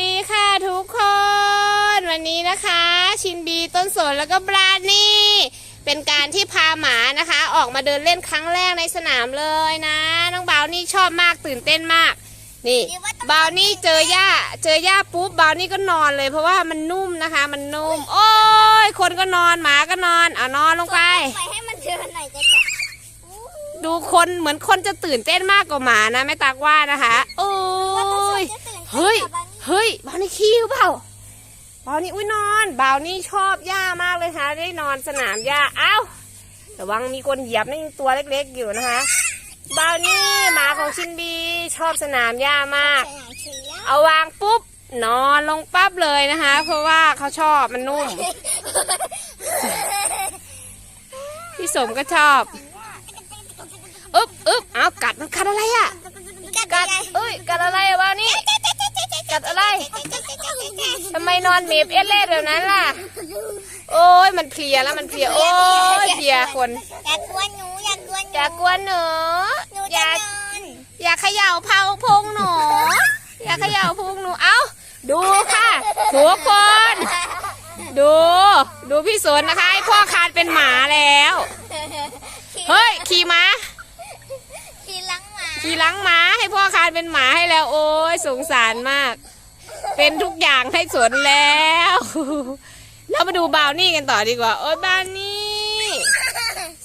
ดีค่ะทุกคน วันนี้นะคะ ชินบีต้นสนแล้วก็บรานี่ เป็นการที่พาหมานะคะ ออกมาเดินเล่นครั้งแรกในสนามเลยนะน้องบาวนี่ชอบมากตื่นเต้นมาก นี่บาวนี่เจอหญ้าเจอหญ้าปุ๊บบาวนี่ก็นอนเลย เพราะว่ามันนุ่มนะคะ มันนุ่ม โอ้ยคนก็นอนหมาก็นอนเอานอนลงไปไปให้มันเดินหน่อยจะจับดูคนเหมือนคนจะตื่นเต้นมากกว่าหมานะแม่ตักว่านะคะโอ้ยเฮ้ยเฮ้ ยบาวนี่ขี้หรือเปล่าบาวนี่อุ้ยนอนบาวนี่ชอบหญ้ามากเลยค่ะได้นอนสนามหญ้าเอ้าระวังมีคนเหยียบนี่ตัวเล็กๆอยู่นะคะบาวนี่หมาของชินบีชอบสนามหญ้ามาก เอาวางปุ๊บนอนลงปั๊บเลยนะคะ เพราะว่าเขาชอบมันนุ่ม พี่สมก็ชอบ อึ๊บอึ๊บเอากัดมันกัดอะไรอะ กัดอะไรทำไมนอนเมบเอเล่แบบนั้นล่ะ โอ้ยมันเพลียแล้วมันเพลียโอ้ยเพลียคน อยากกวนหนูอยากกวนหนูอย่ากวนหนูหนูอจะย่านอนอย่าเขย่าเผาพุงหนูอย่าเขย่าพุงหนูเอ้าดูค่ะทุกคน ดู ดูพี่สนนะคะให้พ่อคานเป็นหมาแล้ว เฮ้ย ขี่ม้าขี่หลังหมาขี่หลังม้าให้พ่อคานเป็นหมาให้แล้ว โอ้ยสงสารมาก เป็นทุกอย่างให้สนแล้ว เรามาดูบาวนี่กันต่อดีกว่า โอ้ยบาวนี่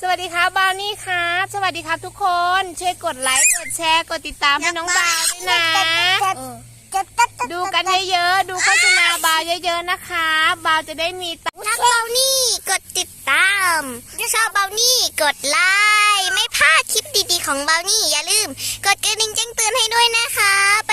สวัสดีครับบาวนี่ครับ สวัสดีครับทุกคน ช่วยกดไลค์ กดแชร์ กดติดตามให้น้องบาวด้วยนะ ดูกันเยอะๆ ดูโฆษณาบาวเยอะๆ นะคะ บาวจะได้มีตังค์ถ้าเบานี่ กดติดตาม ชอบเบานี่ กดไลค์ ไม่พลาดคลิปดีๆ ของเบานี่ อย่าลืม กดกระดิ่งแจ้งเตือนให้ด้วยนะครับ